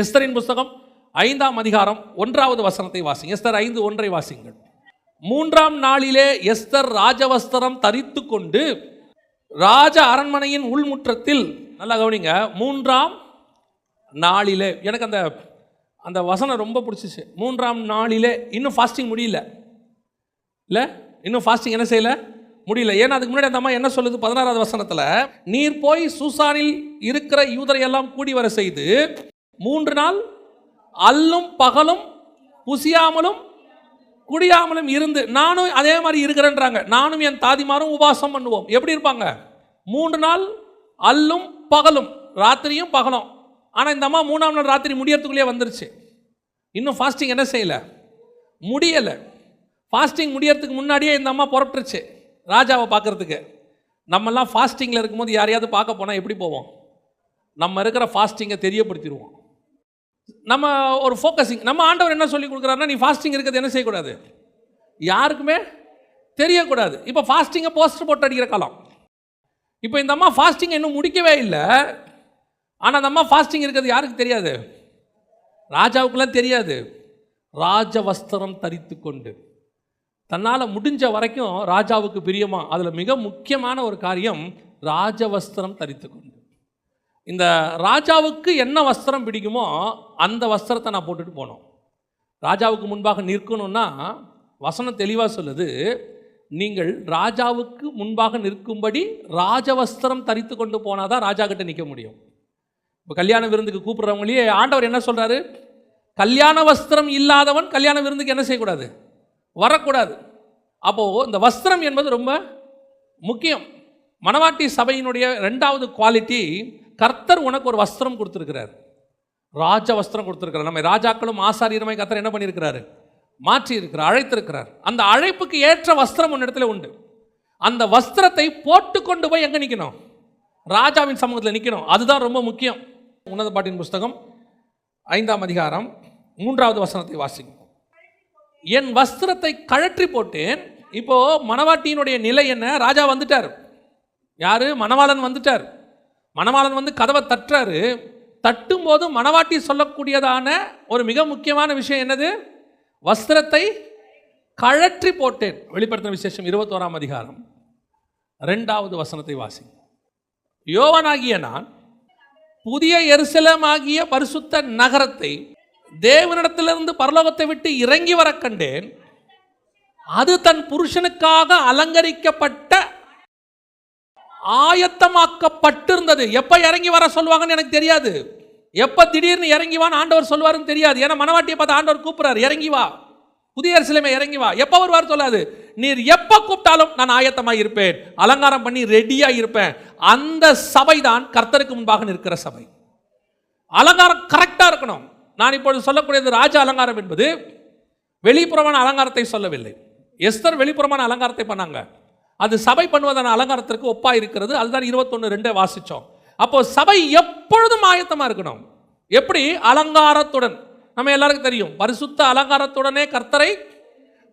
எஸ்தரின் புஸ்தகம் ஐந்தாம் அதிகாரம் ஒன்றாவது வசனத்தை வாசிங்க. எஸ்தர் ஐந்து ஒன்றை வாசிங்கள். மூன்றாம் நாளிலே எஸ்தர் ராஜவஸ்திரம் தரித்து கொண்டு ராஜ அரண்மனையின் உள்முற்றத்தில் நல்லா கவனிங்க மூன்றாம் நாளிலே எனக்கு அந்த அந்த வசனம் ரொம்ப பிடிச்சிச்சு. மூன்றாம் நாளிலே இன்னும் ஃபாஸ்டிங் முடியல. இல்லை? இன்னும் ஃபாஸ்டிங் என்ன செய்யல? முடியல. ஏன்னா அதுக்கு முன்னாடி அந்த அம்மா என்ன சொல்லுது? பதினாறாவது வசனத்தில் நீர் போய் சூசானில் இருக்கிற யூதரை எல்லாம் கூடி வர செய்து மூன்று நாள் அல்லும் பகலும் புசியாமலும் குடியாமலும் இருந்து நானும் அதே மாதிரி இருக்கிறேன்றாங்க. நானும் என் தாதிமாரும் உபாசம் பண்ணுவோம். எப்படி இருப்பாங்க? மூன்று நாள் அல்லும் பகலும் ராத்திரியும் பகலும். ஆனால் இந்த அம்மா மூணாம் நாள் ராத்திரி முடியறதுக்குள்ளேயே வந்துருச்சு. இன்னும் ஃபாஸ்டிங் என்ன செய்யலை? முடியலை. ஃபாஸ்டிங் முடியறதுக்கு முன்னாடியே இந்த அம்மா புறப்பட்டுருச்சு ராஜாவை பார்க்கறதுக்கு. நம்மெல்லாம் ஃபாஸ்டிங்கில் இருக்கும்போது யாரையாவது பார்க்க போனால் எப்படி போவோம்? நம்ம இருக்கிற ஃபாஸ்டிங்கை தெரியப்படுத்திடுவோம். நம்ம ஒரு ஃபோக்கஸிங் நம்ம ஆண்டவர் என்ன சொல்லி கொடுக்குறாருன்னா நீ ஃபாஸ்டிங் இருக்கிறது என்ன செய்யக்கூடாது? யாருக்குமே தெரியக்கூடாது. இப்போ ஃபாஸ்டிங்கை போஸ்டர் போட்டு அடிக்கிற காலம். இப்போ இந்த அம்மா ஃபாஸ்டிங் இன்னும் முடிக்கவே இல்லை. ஆனால் அந்த அம்மா ஃபாஸ்டிங் இருக்கிறது யாருக்கு தெரியாது? ராஜாவுக்குலாம் தெரியாது. ராஜ வஸ்திரம் தரித்து கொண்டு. தன்னால் முடிஞ்ச வரைக்கும் ராஜாவுக்கு பிரியமா. அதில் மிக முக்கியமான ஒரு காரியம் ராஜவஸ்திரம் தரித்து கொண்டு. இந்த ராஜாவுக்கு என்ன வஸ்திரம் பிடிக்குமோ அந்த வஸ்திரத்தை நான் போட்டுட்டு போனோம். ராஜாவுக்கு முன்பாக நிற்கணும்னா வசனம் தெளிவாக சொல்லுது நீங்கள் ராஜாவுக்கு முன்பாக நிற்கும்படி ராஜவஸ்திரம் தரித்து கொண்டு போனால் தான் ராஜா கிட்ட நிற்க முடியும். இப்போ கல்யாண விருந்துக்கு கூப்பிட்றவங்களே ஆண்டவர் என்ன சொல்கிறாரு கல்யாண வஸ்திரம் இல்லாதவன் கல்யாண விருந்துக்கு என்ன செய்யக்கூடாது? வரக்கூடாது. அப்போது இந்த வஸ்திரம் என்பது ரொம்ப முக்கியம். மணவாட்டி சபையினுடைய ரெண்டாவது குவாலிட்டி கர்த்தர் உனக்கு ஒரு வஸ்திரம் கொடுத்துருக்கிறார். ராஜ வஸ்திரம் கொடுத்துருக்கிறார். நம்ம ராஜாக்களும் ஆசாரியருமாய் கர்த்தர் என்ன பண்ணியிருக்கிறாரு? மாற்றி இருக்கிறார் அழைத்திருக்கிறார். அந்த அழைப்புக்கு ஏற்ற வஸ்திரம் ஒன்று இடத்துல உண்டு. அந்த வஸ்திரத்தை போட்டு கொண்டு போய் எங்கே நிற்கணும் ராஜாவின் சமூகத்தில் நிற்கணும் அதுதான் ரொம்ப முக்கியம். உன்னத பாட்டின் புஸ்தகம் ஐந்தாம் அதிகாரம் மூன்றாவது வசனத்தை வாசிக்கும். என் வஸ்திரத்தை கழற்றி போட்டேன். இப்போ மணவாட்டியினுடைய நிலை என்ன? ராஜா வந்துட்டார். யாரு? மணவாளன் வந்துட்டார். மணவாளன் வந்து கதவை தட்டுறாரு. தட்டும்போது மணவாட்டி சொல்லக்கூடியதான ஒரு மிக முக்கியமான விஷயம் என்னது? வஸ்திரத்தை கழற்றி போட்டேன். வெளிப்படுத்தின விசேஷம் இருபத்தோராம் அதிகாரம். ரெண்டாவது வசனத்தை வாசி யோவனாகிய நான் புதிய எருசலமாகிய பரிசுத்த நகரத்தை தேவனிடத்திலிருந்து பரலோகத்தை விட்டு இறங்கி வர கண்டேன். அது தன் புருஷனுக்காக அலங்கரிக்கப்பட்ட ஆயத்தமாக்கப்பட்டிருந்தது. எப்போ இறங்கி வர சொல்லுவாங்கன்னு எனக்கு தெரியாது. எப்போ திடீர்னு இறங்கி வான்னு ஆண்டவர் சொல்லுவாருன்னு தெரியாது. ஏன்னா மனவாட்டியை பார்த்து ஆண்டவர் கூப்பிட்றாரு இறங்கி வா. புதிய சிலைமை இறங்கி வா. எப்போ வருவார் சொல்லாது. நீர் எப்போ கூப்பிட்டாலும் நான் ஆயத்தமாக இருப்பேன். அலங்காரம் பண்ணி ரெடியாக இருப்பேன். அந்த சபை தான் கர்த்தருக்கு முன்பாக நிற்கிற சபை. அலங்காரம் கரெக்டாக இருக்கணும். நான் இப்பொழுது சொல்லக்கூடியது ராஜ அலங்காரம் என்பது வெளிப்புறமான அலங்காரத்தை சொல்லவில்லை. எஸ்தர் வெளிப்புறமான அலங்காரத்தை பண்ணாங்க. அது சபை பண்ணுவதான அலங்காரத்திற்கு ஒப்பா இருக்கிறது. அதுதான் இருபத்தொன்று ரெண்டே வாசித்தோம் அப்போ சபை எப்பொழுதும் ஆயத்தமாக இருக்கணும். எப்படி? அலங்காரத்துடன். நம்ம எல்லாருக்கும் தெரியும். பரிசுத்த அலங்காரத்துடனே கர்த்தரை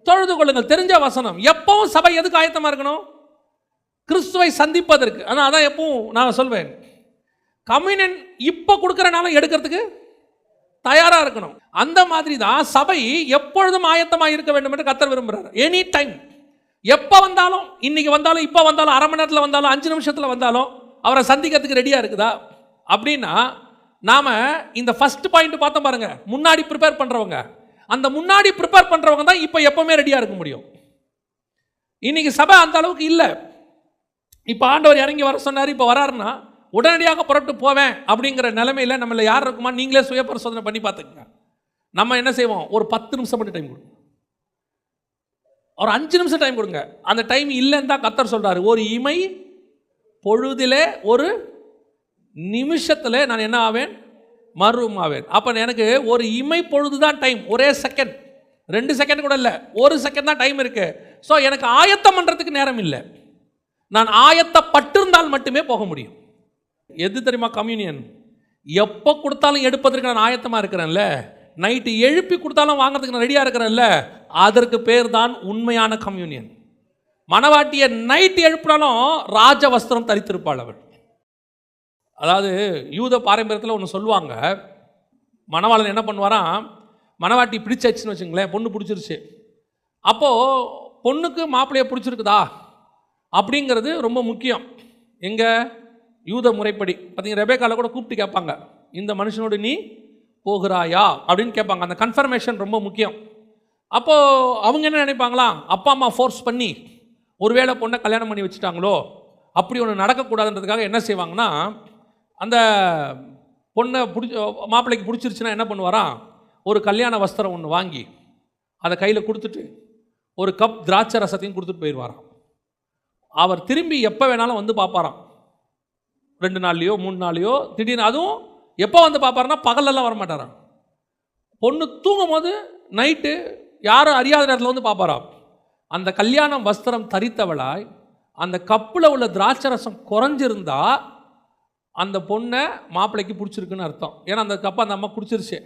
தொழுது கொள்ளுங்கள். தெரிஞ்ச வசனம். எப்பவும் சபை எதுக்கு ஆயத்தமாக இருக்கணும்? கிறிஸ்துவை சந்திப்பதற்கு. ஆனால் அதான் எப்பவும் நான் சொல்வேன். கம்யூனன் இப்போ கொடுக்குறனாலும் எடுக்கிறதுக்கு தயாராக இருக்கணும். அந்த மாதிரி தான் சபை எப்பொழுதும் ஆயத்தமாக இருக்க வேண்டும் என்று கத்தர் விரும்புகிறார் எனி டைம் எப்போ வந்தாலும் இன்றைக்கி வந்தாலும் இப்போ வந்தாலும் அரை மணி நேரத்தில் வந்தாலும் அஞ்சு நிமிஷத்தில் வந்தாலும் அவரை சந்திக்கிறதுக்கு ரெடியாக இருக்குதா? அப்படின்னா நாம் இந்த ஃபர்ஸ்ட் பாயிண்ட் பார்த்தோம் பாருங்கள் முன்னாடி ப்ரிப்பேர் பண்ணுறவங்க அந்த முன்னாடி ப்ரிப்பேர் பண்ணுறவங்க தான் இப்போ எப்போவுமே ரெடியாக இருக்க முடியும். இன்றைக்கி சபை அந்த அளவுக்கு இல்லை. இப்போ ஆண்டவர் இறங்கி வர சொன்னார் இப்போ வராருன்னா உடனடியாக புறப்பட்டு போவேன் அப்படிங்கிற நிலைமையில் நம்மள யார் இருக்குமா? நீங்களே சுய பரிசோதனை பண்ணி பார்த்துக்கங்க. நம்ம என்ன செய்வோம்? ஒரு பத்து நிமிஷம் மட்டும் டைம் கொடுக்கும் ஒரு அஞ்சு நிமிஷம் டைம் கொடுங்க. அந்த டைம் இல்லைன்னு தான் கத்தர் சொல்கிறாரு ஒரு இமை பொழுதிலே ஒரு நிமிஷத்தில் நான் என்ன ஆவேன்? மறுவும் ஆவேன். அப்போ எனக்கு ஒரு இமை பொழுது தான் டைம் ஒரே செகண்ட் ரெண்டு செகண்ட் கூட இல்லை. ஒரு செகண்ட் தான் டைம் இருக்கு. ஸோ எனக்கு ஆயத்தம் பண்ணுறதுக்கு நேரம் இல்லை. நான் ஆயத்தப்பட்டிருந்தால் மட்டுமே போக முடியும். எது தெரியுமா கம்யூனியன் எப்போ கொடுத்தாலும் எடுப்பதற்கு நான் ஆயத்தமாக இருக்கிறேன்ல? நைட்டு எழுப்பி கொடுத்தாலும் வாங்கிறதுக்கு நான் ரெடியாக இருக்கிறேன்ல அதற்கு பேர் தான் உண்மையான கம்யூனியன். மணவாட்டியை நைட் எழுப்பினாலும் ராஜ வஸ்திரம் தரித்திருப்பாள் அவள். அதாவது யூத பாரம்பரியத்தில் ஒன்று சொல்லுவாங்க மணவாளன் என்ன பண்ணுவாராம் மணவாட்டி பிடிச்சாச்சுன்னு வச்சுங்களேன் பொண்ணு பிடிச்சிருச்சு. அப்போது பொண்ணுக்கு மாப்பிள்ளையை பிடிச்சிருக்குதா? அப்படிங்கிறது ரொம்ப முக்கியம். எங்கள் யூத முறைப்படி. பார்த்தீங்க ரெபேக்காவில் கூட கூப்பிட்டு கேட்பாங்க இந்த மனுஷனோடு நீ போகிறாயா? அப்படின்னு கேட்பாங்க. அந்த கன்ஃபர்மேஷன் ரொம்ப முக்கியம். அப்போது அவங்க என்ன நினைப்பாங்களா? அப்பா அம்மா ஃபோர்ஸ் பண்ணி ஒருவேளை பொண்ணை கல்யாணம் பண்ணி வச்சுட்டாங்களோ? அப்படி ஒன்று நடக்கக்கூடாதுன்றதுக்காக என்ன செய்வாங்கன்னா அந்த பொண்ணை பிடிச்ச மாப்பிள்ளைக்கு பிடிச்சிருச்சுன்னா என்ன பண்ணுவாராம் ஒரு கல்யாண வஸ்திரம் ஒன்று வாங்கி அதை கையில் கொடுத்துட்டு ஒரு கப் திராட்சை ரசத்தையும் கொடுத்துட்டு போயிடுவாராம். அவர் திரும்பி எப்போ வேணாலும் வந்து பார்ப்பாராம். ரெண்டு நாள்லையோ மூணு நாள்லையோ திடீர்னு அதுவும் எப்போ வந்து பார்ப்பாருன்னா பகலெல்லாம் வர மாட்டாராம் பொண்ணு தூங்கும் போது நைட்டு யாரும் அறியாத நேரத்தில் வந்து பார்ப்பாராம். அந்த கல்யாணம் வஸ்திரம் தரித்தவளாய் அந்த கப்பில் உள்ள திராட்சை ரசம் குறைஞ்சிருந்தா அந்த பொண்ணை மாப்பிள்ளைக்கு பிடிச்சிருக்குன்னு அர்த்தம். ஏன்னா அந்த கப்பை அந்த அம்மா குடிச்சிருச்சு.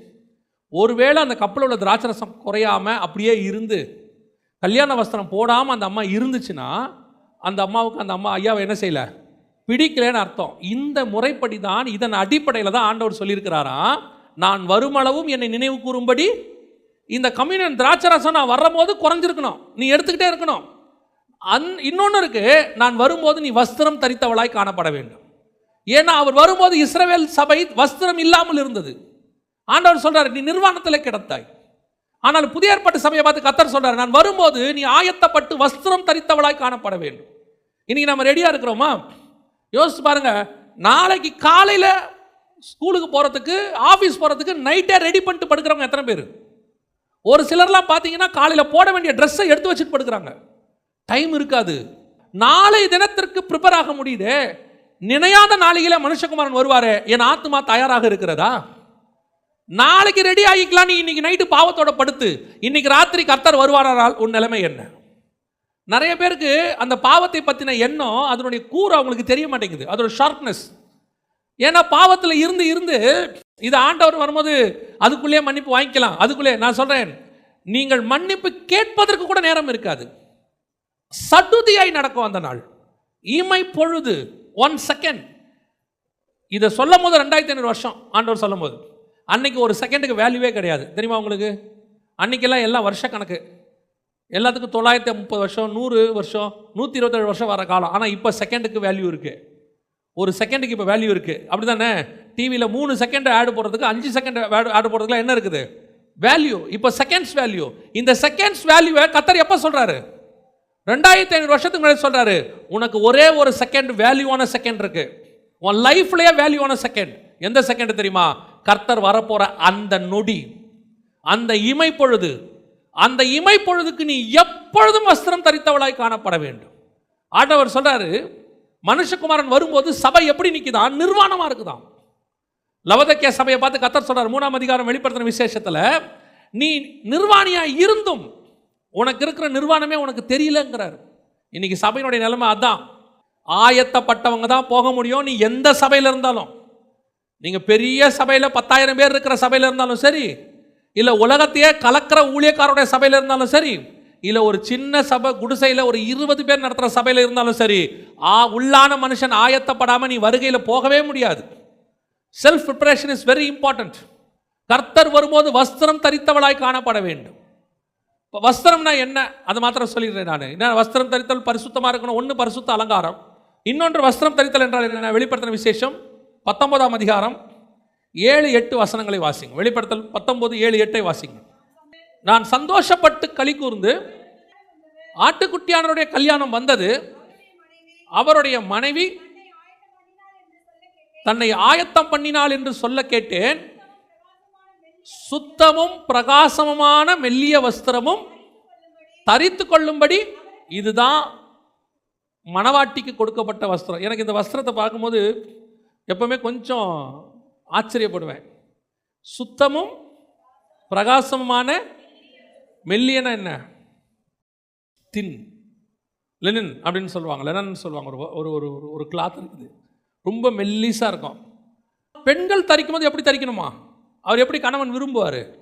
ஒருவேளை அந்த கப்பில் உள்ள திராட்சை ரசம் குறையாம அப்படியே இருந்து கல்யாண வஸ்திரம் போடாமல் அந்த அம்மா இருந்துச்சுன்னா அந்த அம்மாவுக்கு அந்த அம்மா ஐயாவை என்ன செய்யலை? பிடிக்கலன்னு அர்த்தம். இந்த முறைப்படி தான் இதன் அடிப்படையில் தான் ஆண்டவர் சொல்லியிருக்கிறாராம் நான் வருமளவும் என்னை நினைவு கூறும்படி இந்த கம்யூனியன் திராட்சரசம் நான் வரும்போது குறைஞ்சிருக்கணும். நீ எடுத்துக்கிட்டே இருக்கணும். அந் இன்னொன்று இருக்கு. நான் வரும்போது நீ வஸ்திரம் தரித்தவளாய் காணப்பட வேண்டும். ஏன்னா அவர் வரும்போது இஸ்ரேல் சபை வஸ்திரம் இல்லாமல் இருந்தது. ஆண்டவர் சொல்றாரு நீ நிர்வாணத்தில் கிடத்தாய். ஆனால் புதிய ஏற்பாட்டு சபையை பார்த்து கத்தர் சொல்றாரு நான் வரும்போது நீ ஆயத்தப்பட்டு வஸ்திரம் தரித்தவளாய் காணப்பட வேண்டும். இன்னைக்கு நம்ம ரெடியா இருக்கிறோமா? யோசிச்சு பாருங்க நாளைக்கு காலையில் ஸ்கூலுக்கு போகிறதுக்கு ஆஃபீஸ் போகிறதுக்கு நைட்டே ரெடி பண்ணிட்டு படுக்கிறவங்க எத்தனை பேர்? ஒரு சிலர்லாம் பார்த்தீங்கன்னா காலையில் போட வேண்டிய ட்ரெஸ்ஸை எடுத்து வச்சுட்டு படுக்கிறாங்க. டைம் இருக்காது. நாளை தினத்திற்கு ப்ரிப்பேர் ஆக முடியுது. நினையாத நாளையில் மனுஷகுமாரன் வருவார் என் ஆத்மா தயாராக இருக்கிறதா? நாளைக்கு ரெடி ஆகிக்கலாம் நீ இன்னைக்கு நைட்டு பாவத்தோட படுத்து இன்னைக்கு ராத்திரி கர்த்தர் வருவாரால் உன் நிலைமை என்ன? நிறைய பேருக்கு அந்த பாவத்தை பற்றின எண்ணம் அதனுடைய கூறு அவங்களுக்கு தெரிய மாட்டேங்குது அதோட ஷார்ப்னஸ் ஏன்னா பாவத்தில் இருந்து இருந்து இது ஆண்டவர் வரும்போது அதுக்குள்ளேயே மன்னிப்பு வாங்கிக்கலாம். அதுக்குள்ளே நான் சொல்கிறேன் நீங்கள் மன்னிப்பு கேட்பதற்கு கூட நேரம் இருக்காது. சடுதியாய் நடக்கும் அந்த நாள். இமை பொழுது ஒன் செகண்ட் இதை சொல்லும் போது ரெண்டாயிரத்தி ஐநூறு வருஷம் ஆண்டவர் சொல்லும் போது அன்னைக்கு ஒரு செகண்டுக்கு வேல்யூவே கிடையாது. தெரியுமா உங்களுக்கு? அன்னைக்கெல்லாம் எல்லாம் வருஷ கணக்கு. எல்லாத்துக்கும் தொள்ளாயிரத்தி முப்பது வருஷம் நூறு வருஷம் நூற்றி இருபத்தேழு வருஷம் வர காலம். ஆனால் இப்போ செகண்டுக்கு வேல்யூ இருக்குது ஒரு செகண்டுக்கு இப்போ வேல்யூ இருக்குது அப்படி தானே டிவியில் மூணு செகண்ட் ஆடு போடுறதுக்கு அஞ்சு செகண்ட் ஆடு போடுறதுக்குலாம் என்ன இருக்குது? வேல்யூ இப்போ செகண்ட்ஸ் வேல்யூ இந்த செகண்ட்ஸ் வேல்யூவை கத்தர் எப்போ சொல்கிறாரு ரெண்டாயிரத்தி ஐநூறு வருஷத்துக்கு முன்னாடி சொல்கிறாரு உனக்கு ஒரே ஒரு செகண்ட் வேல்யூவான செகண்ட் இருக்கு. உன் லைஃப்லேயே வேல்யூவான செகண்ட் எந்த செகண்ட் தெரியுமா? கர்த்தர் வரப்போகிற அந்த நொடி அந்த இமை பொழுது அந்த இமை பொழுதுக்கு நீ எப்பொழுதும் வஸ்திரம் தரித்தவளாய் காணப்பட வேண்டும். ஆண்டவர் சொல்றாரு மனுஷகுமாரன் வரும்போது சபை எப்படி நிற்குதான் நிர்வாணமாக இருக்குதான் லவதக்கிய சபையை பார்த்து கத்தர் சொல்றார் மூணாம் அதிகாரம் வெளிப்படுத்தின விசேஷத்தில் நீ நிர்வாணியாக இருந்தும் உனக்கு இருக்கிற நிர்வாணமே உனக்கு தெரியலங்கிறார். இன்னைக்கு சபையினுடைய நிலைமை அதான். ஆயத்தப்பட்டவங்க தான் போக முடியும் நீ எந்த சபையில் இருந்தாலும். நீங்கள் பெரிய சபையில் பத்தாயிரம் பேர் இருக்கிற சபையில் இருந்தாலும் சரி இல்லை உலகத்தையே கலக்கிற ஊழியக்காரருடைய சபையில் இருந்தாலும் சரி இல்லை ஒரு சின்ன சபை குடிசையில் ஒரு இருபது பேர் நடத்துகிற சபையில் இருந்தாலும் சரி ஆ உள்ளான மனுஷன் ஆயத்தப்படாமல் நீ வருகையில் போகவே முடியாது. Self preparation is very important கர்த்தர் வரும்போது வஸ்திரம் தரித்தவளாய் காணப்பட வேண்டும். இப்போ வஸ்திரம்னா என்ன? அது மாத்திரம் சொல்லிடுறேன் நான். என்ன வஸ்திரம் தரித்தல் பரிசுத்தமாக இருக்கணும்? ஒன்று பரிசுத்த அலங்காரம். இன்னொன்று வஸ்திரம் தரித்தல் என்றால் என்ன? வெளிப்படுத்தின விசேஷம் பத்தொன்பதாம் அதிகாரம் ஏழு எட்டு வசனங்களை வாசிங்க. வெளிப்படுத்தல் பத்தொன்பது ஏழு எட்டை வாசிங்க. நான் சந்தோஷப்பட்டு களி கூர்ந்து ஆட்டுக்குட்டியானவருடைய கல்யாணம் வந்தது. அவருடைய மனைவி தன்னை ஆயத்தம் பண்ணினாள் என்று சொல்ல கேட்டேன். சுத்தமும் பிரகாசமுமான மெல்லிய வஸ்திரமும் தரித்து கொள்ளும்படி இதுதான் மணவாட்டிக்கு கொடுக்கப்பட்ட வஸ்திரம். எனக்கு இந்த வஸ்திரத்தை பார்க்கும்போது எப்பவுமே கொஞ்சம் ஆச்சரியப்படுவேன். சுத்தமும் பிரகாசமுமான மெல்லியனா என்ன? தின். லெனின் அப்படின்னு சொல்லுவாங்க. லெனன் சொல்லுவாங்க. ஒரு ஒரு ஒரு ஒரு- ஒரு கிளாத் இருக்குது. ரொம்ப மெல்லிஸாக இருக்கும். பெண்கள் தரிக்கும் போது எப்படி தரிக்கணுமா? அவர் எப்படி கணவன் விரும்புவார்?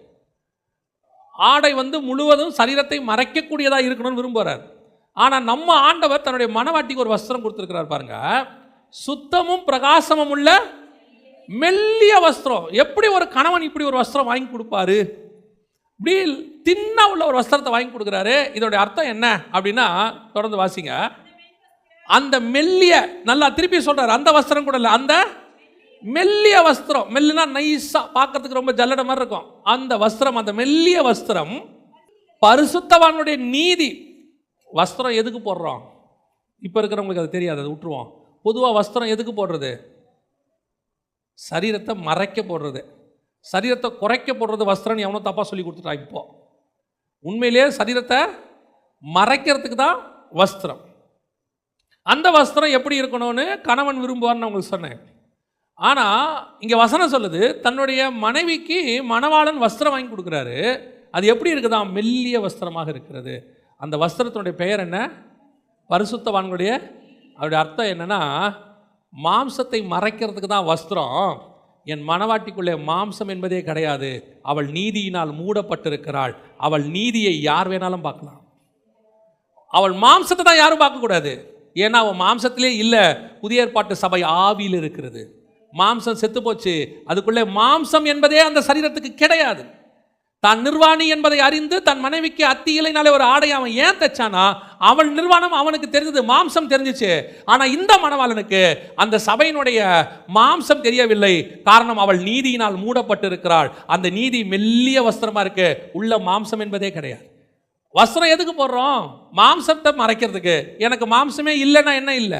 ஆடை வந்து முழுவதும் சரீரத்தை மறைக்கக்கூடியதாக இருக்கணும்னு விரும்புகிறார் ஆனால் நம்ம ஆண்டவர் தன்னுடைய மனவாட்டிக்கு ஒரு வஸ்திரம் கொடுத்துருக்கிறார் பாருங்க. சுத்தமும் பிரகாசமும் உள்ள மெல்லிய வஸ்திரம். எப்படி ஒரு கணவன் இப்படி ஒரு வஸ்திரம் வாங்கி கொடுப்பாரு? இப்படி தின்னா உள்ள ஒரு வஸ்திரத்தை வாங்கி கொடுக்குறாரு. இதோடைய அர்த்தம் என்ன அப்படின்னா தொடர்ந்து வாசிங்க. அந்த மெல்லிய நல்லா திருப்பி சொல்கிறாரு அந்த வஸ்திரம் கூட இல்லை அந்த மெல்லிய வஸ்திரம். மெல்லுனா நைஸாக பார்க்கறதுக்கு ரொம்ப ஜல்லட மாதிரி இருக்கும். அந்த வஸ்திரம் அந்த மெல்லிய வஸ்திரம் பரிசுத்தவானுடைய நீதி. வஸ்திரம் எதுக்கு போடுறோம்? இப்போ இருக்கிறவங்களுக்கு அது தெரியாது அதை விட்டுருவோம். பொதுவாக வஸ்திரம் எதுக்கு போடுறது? சரீரத்தை மறைக்க போடுறது சரீரத்தை குறைக்க போடுறது வஸ்திரம் எவனோ தப்பாக சொல்லி கொடுத்துட்டான் இப்போ. உண்மையிலேயே சரீரத்தை மறைக்கிறதுக்கு தான் வஸ்திரம். அந்த வஸ்திரம் எப்படி இருக்கணும்னு கணவன் விரும்புவார்னு உங்களுக்கு சொன்னேன். ஆனால் இங்கே வசனம் சொல்லுது தன்னுடைய மனைவிக்கு மணவாளன் வஸ்திரம் வாங்கி கொடுக்குறாரு. அது எப்படி இருக்குதா? மெல்லிய வஸ்திரமாக இருக்கிறது. அந்த வஸ்திரத்தினுடைய பெயர் என்ன? பரிசுத்தவான்களுடைய அவருடைய அர்த்தம் என்னென்னா மாம்சத்தை மறைக்கிறதுக்கு தான் வஸ்திரம். என் மனவாட்டிக்குள்ளே மாம்சம் என்பதே கிடையாது. அவள் நீதியினால் மூடப்பட்டிருக்கிறாள். அவள் நீதியை யார் வேணாலும் பார்க்கலாம். அவள் மாம்சத்தை தான் யாரும் பார்க்கக்கூடாது. ஏன்னா அவள் மாம்சத்திலே இல்லை. புதிய ஏற்பாட்டு சபை ஆவியில் இருக்கிறது. மாம்சம் செத்து போச்சு. அதுக்குள்ளே மாம்சம் என்பதே அந்த சரீரத்துக்கு கிடையாது. தான் நிர்வாணி என்பதை அறிந்து தன் மனைவிக்கு அத்தி இலைனாலே ஒரு ஆடை அவன் ஏன் தைச்சானா? அவள் நிர்வாணம் அவனுக்கு தெரிஞ்சது மாம்சம் தெரிஞ்சிச்சு. ஆனால் இந்த மணவாளனுக்கு அந்த சபையினுடைய மாம்சம் தெரியவில்லை. காரணம் அவள் நீதியினால் மூடப்பட்டு இருக்கிறாள் அந்த நீதி மெல்லிய வஸ்திரமா இருக்கு. உள்ள மாம்சம் என்பதே கிடையாது. வஸ்திரம் எதுக்கு போடுறோம்? மாம்சத்தை மறைக்கிறதுக்கு. எனக்கு மாம்சமே இல்லைன்னா என்ன இல்லை?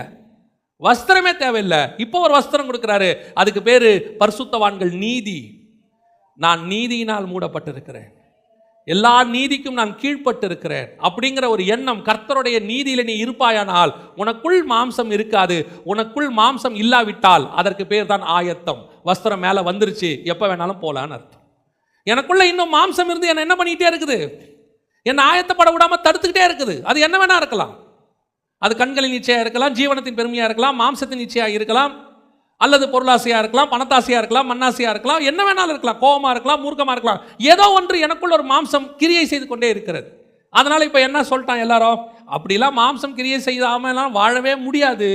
வஸ்திரமே தேவையில்லை. இப்போ ஒரு வஸ்திரம் கொடுக்குறாரு. அதுக்கு பேர் பரிசுத்தவான்கள் நீதி. நான் நீதியினால் மூடப்பட்டிருக்கிறேன். எல்லா நீதிக்கும் நான் கீழ்ப்பட்டு இருக்கிறேன் அப்படிங்கிற ஒரு எண்ணம் கர்த்தருடைய நீதியில் நீ இருப்பாயானால் உனக்குள் மாம்சம் இருக்காது. உனக்குள் மாம்சம் இல்லாவிட்டால் அதற்கு பேர் தான் ஆயத்தம். வஸ்திரம் மேலே வந்துருச்சு எப்போ வேணாலும் போகலான்னு அர்த்தம். எனக்குள்ள இன்னும் மாம்சம் இருந்து என்னை என்ன பண்ணிக்கிட்டே இருக்குது? என்னை ஆயத்தப்பட விடாமல் தடுத்துக்கிட்டே இருக்குது. அது என்ன வேணா இருக்கலாம். அது கண்களின் நிச்சயம் இருக்கலாம் ஜீவனத்தின் பெருமையாக இருக்கலாம் மாம்சத்தின் நிச்சயம் இருக்கலாம். அல்லது பொருளாசையாக இருக்கலாம் பணத்தாசையாக இருக்கலாம் மண்ணாசையாக இருக்கலாம் என்ன வேணாலும் இருக்கலாம் கோபமாக இருக்கலாம் மூர்க்கமாக இருக்கலாம். ஏதோ ஒன்று எனக்குள்ள ஒரு மாம்சம் கிரியை செய்து கொண்டே இருக்கிறது. அதனால் இப்போ என்ன சொல்லிட்டான் எல்லாரும்? அப்படிலாம் மாம்சம் கிரியை செய்யாமலாம் வாழவே முடியாது.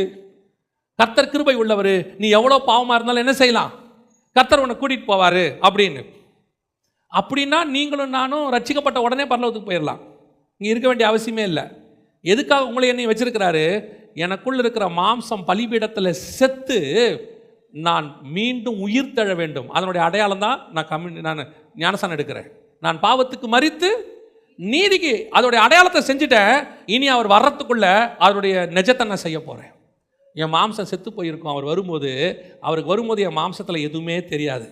கத்தர் கிருபை உள்ளவர். நீ எவ்வளோ பாவமாக இருந்தாலும் என்ன செய்யலாம்? கத்தர் உன்னை கூட்டிகிட்டு போவார் அப்படின்னு. அப்படின்னா நீங்களும் நானும் ரட்சிக்கப்பட்ட உடனே பரலோகத்துக்கு போயிடலாம் இங்கே இருக்க வேண்டிய அவசியமே இல்லை. எதுக்காக உங்களை என்னை வச்சிருக்கிறாரு? எனக்குள்ள இருக்கிற மாம்சம் பலிபீடத்தில் செத்து நான் மீண்டும் உயிர் தழ வேண்டும். அதனுடைய அடையாளம் தான் நான் கம்யூனி நான் ஞானசானம் எடுக்கிறேன். நான் பாவத்துக்கு மறித்து நீதிக்கு அதோடைய அடையாளத்தை செஞ்சுட்டேன். இனி அவர் வர்றதுக்குள்ள அவருடைய நிஜத்தை நான் செய்ய போகிறேன் என் மாம்சம் செத்து போயிருக்கும். அவர் வரும்போது அவருக்கு வரும்போது என் மாம்சத்தில் எதுவுமே தெரியாது.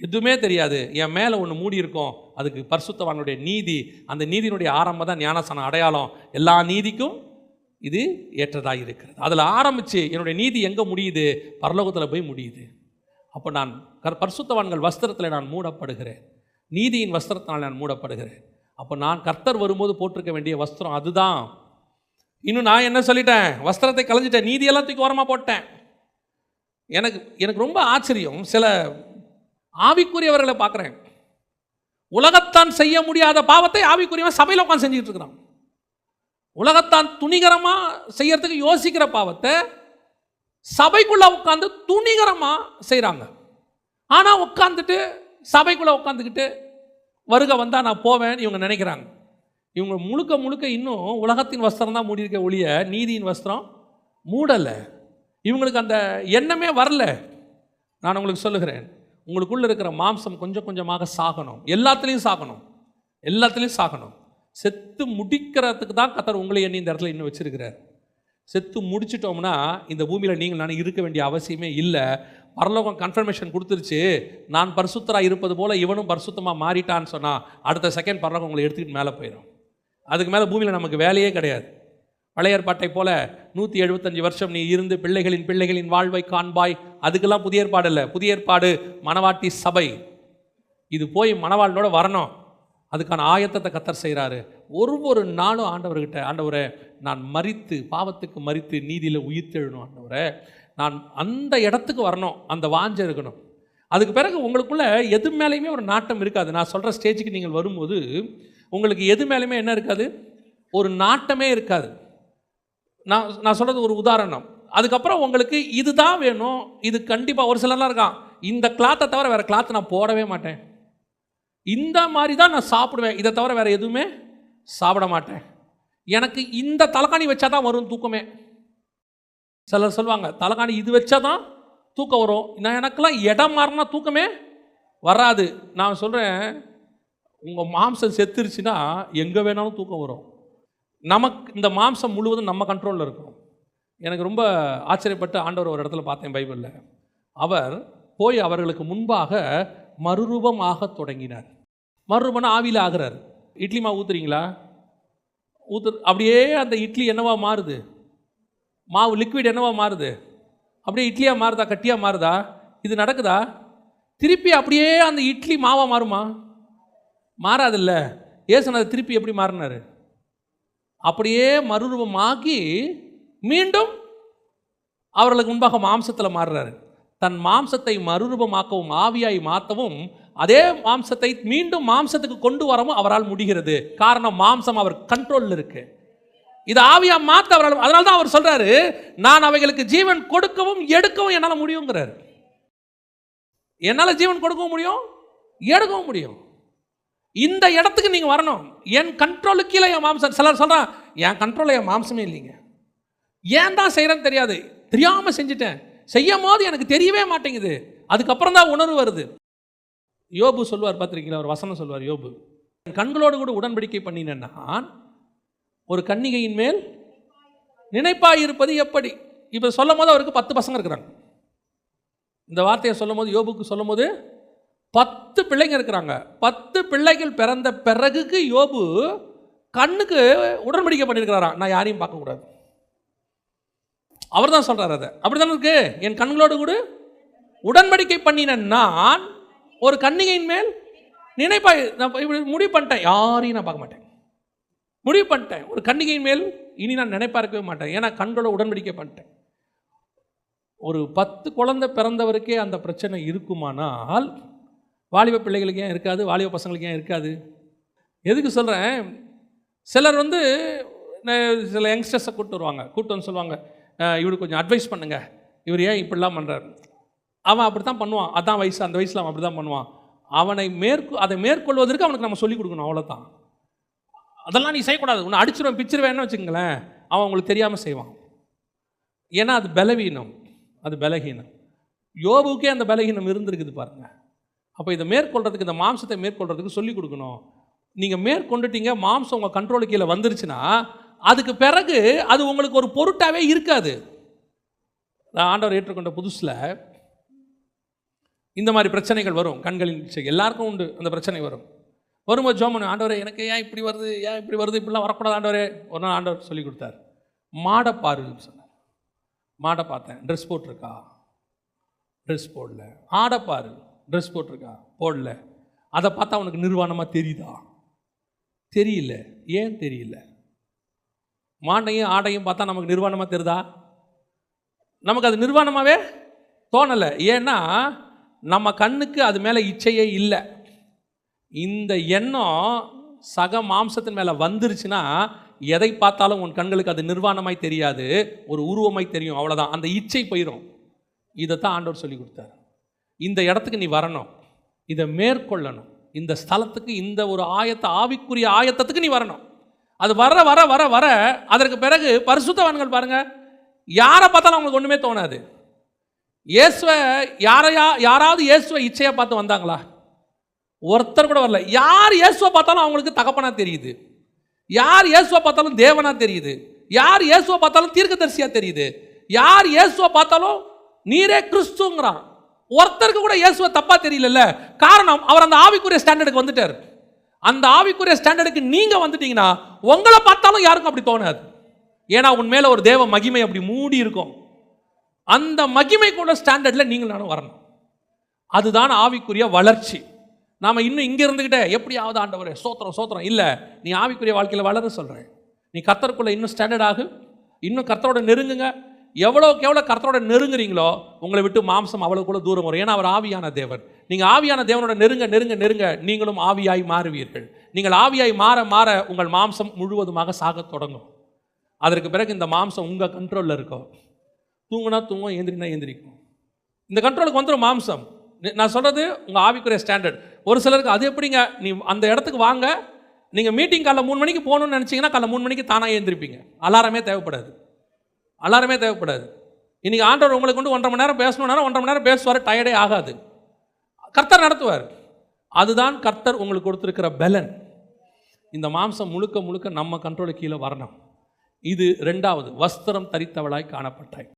எதுவுமே தெரியாது. என் மேலே ஒன்று மூடி இருக்கும். அதுக்கு பரிசுத்தவானுடைய நீதி அந்த நீதியினுடைய ஆரம்பம் தான் ஞானசான அடையாளம். எல்லா நீதிக்கும் இது ஏற்றதாக இருக்கிறது. அதில் ஆரம்பித்து என்னுடைய நீதி எங்கே முடியுது? பரலோகத்தில் போய் முடியுது. அப்போ நான் கர் பரிசுத்தவான்கள் வஸ்திரத்தில் நான் மூடப்படுகிறேன். நீதியின் வஸ்திரத்தினால் நான் மூடப்படுகிறேன். அப்போ நான் கர்த்தர் வரும்போது போட்டிருக்க வேண்டிய வஸ்திரம் அதுதான். இன்னும் நான் என்ன சொல்லிட்டேன்? வஸ்திரத்தை கலைஞ்சிட்டேன் நீதி தூக்கி ஓரமாக போட்டேன். எனக்கு எனக்கு ரொம்ப ஆச்சரியம். சில ஆவிக்குரியவர்களை பார்க்குறேன். உலகத்தான் செய்ய முடியாத பாவத்தை ஆவிக்குரியவன் சபையில் உட்காந்து செஞ்சுக்கிட்டு இருக்கிறான். உலகத்தான் துணிகரமாக செய்யறதுக்கு யோசிக்கிற பாவத்தை சபைக்குள்ளே உட்காந்து துணிகரமாக செய்கிறாங்க ஆனால் உட்காந்துட்டு சபைக்குள்ளே உட்காந்துக்கிட்டு வருக வந்தால் நான் போவேன் இவங்க நினைக்கிறாங்க. இவங்க முழுக்க முழுக்க இன்னும் உலகத்தின் வஸ்திரம் தான் மூடியிருக்க ஒழிய நீதியின் வஸ்திரம் மூடலை. இவங்களுக்கு அந்த எண்ணமே வரல. நான் உங்களுக்கு சொல்லுகிறேன் உங்களுக்குள்ளே இருக்கிற மாம்சம் கொஞ்சம் கொஞ்சமாக சாகணும். எல்லாத்துலேயும் சாகணும். எல்லாத்துலேயும் சாகணும். செத்து முடிக்கிறதுக்கு தான் கத்தர் உங்களை எண்ணி இந்த இடத்துல இன்னும் வச்சிருக்கிறார். செத்து முடிச்சிட்டோம்னா இந்த பூமியில் நீங்கள் நான் இருக்க வேண்டிய அவசியமே இல்லை. பரலோகம் கன்ஃபர்மேஷன் கொடுத்துருச்சு. நான் பரிசுத்தராக இருப்பது போல் இவனும் பரிசுத்தமாக மாறிட்டான்னு சொன்னால் அடுத்த செகண்ட் பரலோகம் உங்களை எடுத்துக்கிட்டு மேலே போயிடும் அதுக்கு மேலே பூமியில் நமக்கு வேலையே கிடையாது. பழையற்பாட்டை போல நூற்றி எழுபத்தஞ்சு வருஷம் நீ இருந்து பிள்ளைகளின் பிள்ளைகளின் வாழ்வை காண்பாய். அதுக்கெல்லாம் புதிய ஏற்பாடு இல்லை. புதிய ஏற்பாடு மணவாட்டி சபை. இது போய் மணவாளனோட வரணும். அதுக்கான ஆயத்தத்தை கத்தர் செய்கிறாரு ஒரு ஒரு நாளும் ஆண்டவர்கிட்ட ஆண்டவரை நான் மறித்து பாவத்துக்கு மறித்து நீதியில் உயிர்த்தெழணும் ஆண்டவரை. நான் அந்த இடத்துக்கு வரணும் அந்த வாஞ்ச இருக்கணும். அதுக்கு பிறகு உங்களுக்குள்ளே எது மேலேயுமே ஒரு நாட்டம் இருக்காது. நான் சொல்கிற ஸ்டேஜுக்கு நீங்கள் வரும்போது உங்களுக்கு எது மேலேயுமே என்ன இருக்காது? ஒரு நாட்டமே இருக்காது. நான் நான் சொல்கிறது ஒரு உதாரணம். அதுக்கப்புறம் உங்களுக்கு இதுதான் வேணும். இது கண்டிப்பாக ஒரு சிலர்லாம் இருக்கான். இந்த கிளாத்தை தவிர வேறு கிளாத்தை நான் போடவே மாட்டேன். இந்த மாதிரி தான் நான் சாப்பிடுவேன். இதை தவிர வேறு எதுவுமே சாப்பிட மாட்டேன். எனக்கு இந்த தலைகாணி வச்சா தான் வரும் தூக்கமே. சிலர் சொல்லுவாங்க தலைகாணி இது வச்சா தான் தூக்கம் வரும். நான் எனக்கெல்லாம் இடம் மாறினா தூக்கமே வராது. நான் சொல்கிறேன் உங்கள் மாம்சம் செத்துருச்சுன்னா எங்கே வேணாலும் தூக்கம் வரும். நமக்கு இந்த மாம்சம் முழுவதும் நம்ம கண்ட்ரோலில் இருக்கும் எனக்கு ரொம்ப ஆச்சரியப்பட்டு ஆண்டவர் ஒரு இடத்துல பார்த்தேன் பைபிளில். அவர் போய் அவர்களுக்கு முன்பாக மறுரூபம் ஆக தொடங்கினார். மறுரூபம்னா ஆவியில் ஆகிறார். இட்லி மாவு ஊத்துறீங்களா? ஊத்து அப்படியே அந்த இட்லி என்னவா மாறுது? மாவு லிக்விட் என்னவா மாறுது? அப்படியே இட்லியாக மாறுதா? கட்டியாக மாறுதா? இது நடக்குதா? திருப்பி அப்படியே அந்த இட்லி மாவாக மாறுமா? மாறாதில்ல. ஏசுனது திருப்பி எப்படி மாறினார்? அப்படியே மறுரூபமாக்கி மீண்டும் அவர்களுக்கு முன்பாக மாம்சத்தில் மாறுறாரு. தன் மாம்சத்தை மறுரூபமாக்கவும் ஆவியாய் மாற்றவும் அதே மாம்சத்தை மீண்டும் மாம்சத்துக்கு கொண்டு வரவும் அவரால் முடிகிறது. காரணம் மாம்சம் அவர் கண்ட்ரோலில் இருக்கு. இது ஆவியா மாற்ற அவரால் அதனால தான் அவர் சொல்றாரு நான் அவைகளுக்கு ஜீவன் கொடுக்கவும் எடுக்கவும் என்னால் முடியுங்கிறார். என்னால் ஜீவன் கொடுக்கவும் முடியும்? எடுக்கவும் முடியும். இந்த இடத்துக்கு நீங்கள் வரணும். என் கண்ட்ரோலுக்கு கீழே என் மாம்சம் சிலர் சொல்கிறான் என் கண்ட்ரோலில் என் மாம்சமே இல்லைங்க. ஏன் தான் செய்கிறேன்னு தெரியாது. தெரியாமல் செஞ்சுட்டேன். செய்யும் போது எனக்கு தெரியவே மாட்டேங்குது. அதுக்கப்புறம் தான் உணர்வு வருது. யோபு சொல்லுவார் பார்த்துருக்கீங்களா? ஒரு வசனம் சொல்லுவார் யோபு. என் கண்களோடு கூட உடன்படிக்கை பண்ணினேன் நான் ஒரு கன்னிகையின் மேல் நினைப்பாய் இருப்பது எப்படி? இப்போ சொல்லும் போது அவருக்கு பத்து பசங்க இருக்கிறாங்க. இந்த வார்த்தையை சொல்லும் போது யோபுக்கு சொல்லும் போது பத்து பிள்ளைங்க இருக்கிறாங்க. பத்து பிள்ளைகள் பிறந்த பிறகுக்கு யோபு கண்ணுக்கு உடன்படிக்கை பண்ணியிருக்கிறாராம். நான் யாரையும் பார்க்கக்கூடாது. அவர் தான் சொல்கிறார் அதை. அப்படி தானே இருக்கு? என் கண்களோடு கூட. உடன்படிக்கை பண்ணின நான் ஒரு கன்னிகையின் மேல் நினைப்பாய். நான் இப்படி முடிவு பண்ணிட்டேன். யாரையும் நான் பார்க்க மாட்டேன். முடிவு பண்ணிட்டேன். ஒரு கன்னிகையின் மேல் இனி நான் நினைப்பா இருக்கவே மாட்டேன். ஏன்னா கண்களோட உடன்படிக்கை பண்ணிட்டேன். ஒரு பத்து குழந்தை பிறந்தவருக்கே அந்த பிரச்சனை இருக்குமானால் வாலிப பிள்ளைகளுக்கு ஏன் இருக்காது? வாலிப பசங்களுக்கு ஏன் இருக்காது? எதுக்கு சொல்கிறேன் சிலர் வந்து சில யங்ஸ்டர்ஸை கூப்பிட்டு வருவாங்க. கூப்பிட்டு வந்து சொல்லுவாங்க இவருக்கு கொஞ்சம் அட்வைஸ் பண்ணுங்கள் இவர் ஏன் இப்படிலாம் பண்ணுறாரு அவன் அப்படி தான் பண்ணுவான். அதான் வயசு. அந்த வயசில் அவன் அப்படி தான் பண்ணுவான். அவனை மேற்கொ அதை மேற்கொள்வதற்கு அவனுக்கு நம்ம சொல்லிக் கொடுக்கணும். அவ்வளோதான் அதெல்லாம் நீ செய்யக்கூடாது. உன்னை அடிச்சிருவேன் பிச்சிருவேன்னு வச்சுக்கங்களேன். அவன் உங்களுக்கு தெரியாமல் செய்வான். ஏன்னா அது பலவீனம். அது பலகீனம். யோபுக்கே அந்த பலகீனம் இருந்திருக்குது பாருங்கள் அப்போ இதை மேற்கொள்றதுக்கு இந்த மாம்சத்தை மேற்கொள்றதுக்கு சொல்லிக் கொடுக்கணும். நீங்கள் மேற்கொண்டுட்டீங்க மாம்சம் உங்கள் கண்ட்ரோலுக்கு கீழே வந்துருச்சுன்னா அதுக்கு பிறகு அது உங்களுக்கு ஒரு பொருட்டாகவே இருக்காது. நான் ஆண்டவர் ஏற்றுக்கொண்ட புதுசில் இந்த மாதிரி பிரச்சனைகள் வரும். கண்களின் இச்சை. எல்லாருக்கும் உண்டு அந்த பிரச்சனை வரும். வரும்போது ஜோமன் ஆண்டவரே எனக்கு ஏன் இப்படி வருது? ஏன் இப்படி வருது? இப்படிலாம் வரக்கூடாது ஆண்டவரே. ஒரு நாள் ஆண்டவர் சொல்லி கொடுத்தார். மாடை பாருன்னு சொன்னார். மாடை பார்த்தேன். ட்ரெஸ் போட்டிருக்கா? ட்ரெஸ் போடல. ஆடை பாரு. ட்ரெஸ் போட்டிருக்கா? போடல. அதை பார்த்தா உனக்கு நிர்வாணமாக தெரியுதா? தெரியல. ஏன் தெரியல? மாண்டையும் ஆடையும் பார்த்தா நமக்கு நிர்வாணமாக தெரிதா நமக்கு அது நிர்வாணமாகவே தோணலை. ஏன்னா நம்ம கண்ணுக்கு அது மேலே இச்சையே இல்லை. இந்த எண்ணம் சக மாம்சத்தின் மேலே வந்துருச்சுன்னா எதை பார்த்தாலும் உன் கண்களுக்கு அது நிர்வாணமாய் தெரியாது. ஒரு உருவமாய் தெரியும். அவ்வளோதான் அந்த இச்சை போயிடும் இதை தான் ஆண்டவர் சொல்லி கொடுத்தாரு. இந்த இடத்துக்கு நீ வரணும். இதை மேற்கொள்ளணும். இந்த ஸ்தலத்துக்கு இந்த ஒரு ஆயத்த ஆவிக்குரிய ஆயத்தத்துக்கு நீ வரணும். அது வர வர வர வர அதற்கு பிறகு பரிசுத்தவான்கள் பாருங்க யாரை பார்த்தாலும் அவங்களுக்கு ஒன்றுமே தோணாது. இயேசுவை யாரையா யாராவது இயேசுவை இச்சையாக பார்த்து வந்தாங்களா? ஒருத்தர் கூட வரல. யார் இயேசுவை பார்த்தாலும் அவங்களுக்கு தகப்பனாக தெரியுது. யார் இயேசுவை பார்த்தாலும் தேவனாக தெரியுது. யார் இயேசுவை பார்த்தாலும் தீர்க்கதரிசியாக தெரியுது. யார் இயேசுவை பார்த்தாலும் நீரே கிறிஸ்துங்கிறான். ஒருத்தருக்கு கூட இயேசுவை தப்பாக தெரியலல்ல. காரணம் அவர் அந்த ஆவிக்குரிய ஸ்டாண்டர்டுக்கு வந்துட்டார். அந்த ஆவிக்குரிய ஸ்டாண்டர்டுக்கு நீங்க வந்துட்டீங்கன்னா உங்களை பார்த்தாலும் யாருக்கும் அப்படி தோணாது. ஏன்னா உன் மேல ஒரு தேவ மகிமை அப்படி மூடி இருக்கும். அந்த மகிமைக்குள்ள ஸ்டாண்டர்டில் நீங்கள் நானும் வரணும். அதுதான் ஆவிக்குரிய வளர்ச்சி. நாம் இன்னும் இங்கே இருந்துக்கிட்டே எப்படியாவது ஆண்டவர் சோத்திரம் சோத்திரம். இல்லை நீ ஆவிக்குரிய வாழ்க்கையில் வளர சொல்கிறேன் நீ கர்த்தருக்குள்ளே இன்னும் ஸ்டாண்டர்ட் ஆகு. இன்னும் கர்த்தரோட நெருங்குங்க. எவ்வளோக்கு எவ்வளோ கர்த்தரோட நெருங்குறீங்களோ உங்களை விட்டு மாம்சம் அவ்வளோ கூட தூரம் வரும். ஏன்னா அவர் ஆவியான தேவன். நீங்கள் ஆவியான தேவனோட நெருங்க நெருங்க நெருங்க நீங்களும் ஆவியாய் மாறுவீர்கள். நீங்கள் ஆவியாய் மாற மாற உங்கள் மாம்சம் முழுவதுமாக சாக தொடங்கும். அதற்கு பிறகு இந்த மாம்சம் உங்கள் கண்ட்ரோலில் இருக்கும். தூங்குனா தூங்கும் ஏந்திரினா ஏந்திரிக்கும். இந்த கண்ட்ரோலுக்கு வந்துடும் மாம்சம். நான் சொல்கிறது உங்கள் ஆவிக்குரிய ஸ்டாண்டர்ட் ஒரு சிலருக்கு அது எப்படிங்க? நீ அந்த இடத்துக்கு வாங்க நீங்கள் மீட்டிங் காலைல மூணு மணிக்கு போகணும்னு நினச்சிங்கன்னா காலைல மூணு மணிக்கு தானாக ஏந்திரிப்பீங்க. அலாரமே தேவைப்படாது. அலாரமே தேவைப்படாது. இன்றைக்கி ஆண்டவர் உங்களுக்கு கொண்டு ஒன்றரை மணி நேரம் பேசணும்னா ஒன்றரை மணி நேரம் பேசுவார் டயர்டே ஆகாது. கர்த்தர் நடத்துவார். அதுதான் கர்த்தர் உங்களுக்கு கொடுத்துருக்கிற பலன். இந்த மாம்சம் முழுக்க முழுக்க நம்ம கண்ட்ரோலுக்கு கீழே வரணும். இது ரெண்டாவது வஸ்திரம் தரித்தவளாய் காணப்பட்டாய்.